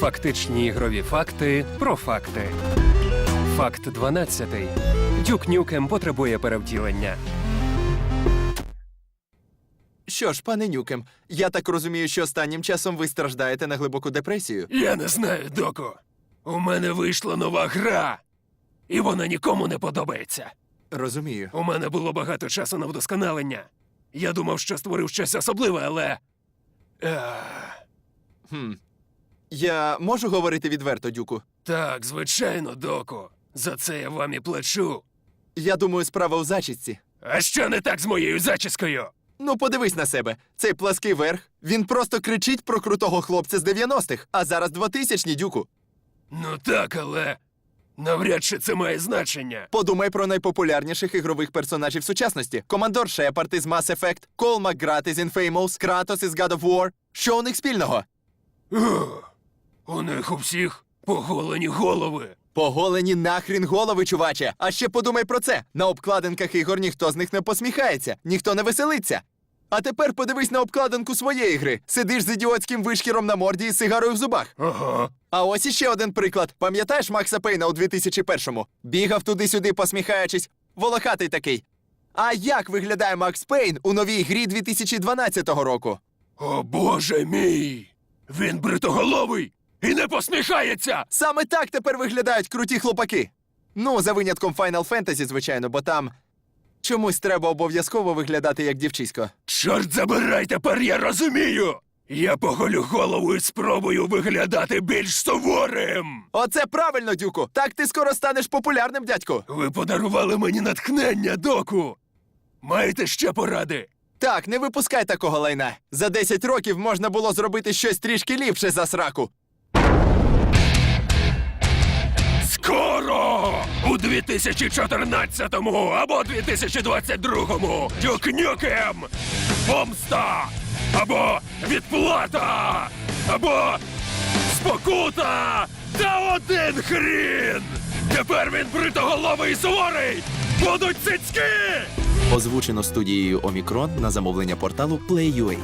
Фактичні ігрові факти про факти. Факт 12. Дюк Нюкем потребує перевтілення. Що ж, пане Нюкем, я так розумію, що останнім часом ви страждаєте на глибоку депресію. Я не знаю, доку. У мене вийшла нова гра, і вона нікому не подобається. Розумію. У мене було багато часу на вдосконалення. Я думав, що створив щось особливе, але. Ех, Хм. Я можу говорити відверто, Дюку? так, звичайно, доку. За це я вам і плачу. Я думаю, справа у зачісці. А що не так з моєю зачіскою? Ну, подивись на себе. Цей плаский верх. Він просто кричить про крутого хлопця з 90-х, а зараз 2000-ні, Дюку. Ну так, але. Навряд чи це має значення. Подумай про найпопулярніших ігрових персонажів сучасності: Командор Шепард із Mass Effect, Кол Макград із Infamous, Кратос із God of War. Що у них спільного? Ух, у них у всіх поголені голови. Поголені нахрін голови, чуваче. А ще подумай про це. На обкладинках ігор ніхто з них не посміхається, ніхто не веселиться. А тепер подивись на обкладинку своєї гри. Сидиш з ідіотським вишкіром на морді і сигарою в зубах. Ага. А ось іще один приклад. Пам'ятаєш Макса Пейна у 2001-му? Бігав туди-сюди, посміхаючись. Волохатий такий. А як виглядає Макс Пейн у новій грі 2012 року? О боже мій! Він бритоголовий і не посміхається! Саме так тепер виглядають круті хлопаки. Ну, за винятком Final Fantasy, звичайно, бо там чомусь треба обов'язково виглядати як дівчисько. Чорт забирай, тепер я розумію! Я поголю голову і спробую виглядати більш суворим. Оце правильно, Дюку! Так ти скоро станеш популярним, дядьку. Ви подарували мені натхнення, доку. Маєте ще поради? Так, не випускай такого лайна. За 10 років можна було зробити щось трішки ліпше за сраку. Скоро! У 2014 або 2022 Дюк Нюкем! Помста! Або відплата! Або спокута! Та один хрін! Тепер він бритоголовий і суворий! Будуть цицьки! Озвучено студією Омікрон на замовлення порталу Play.ua.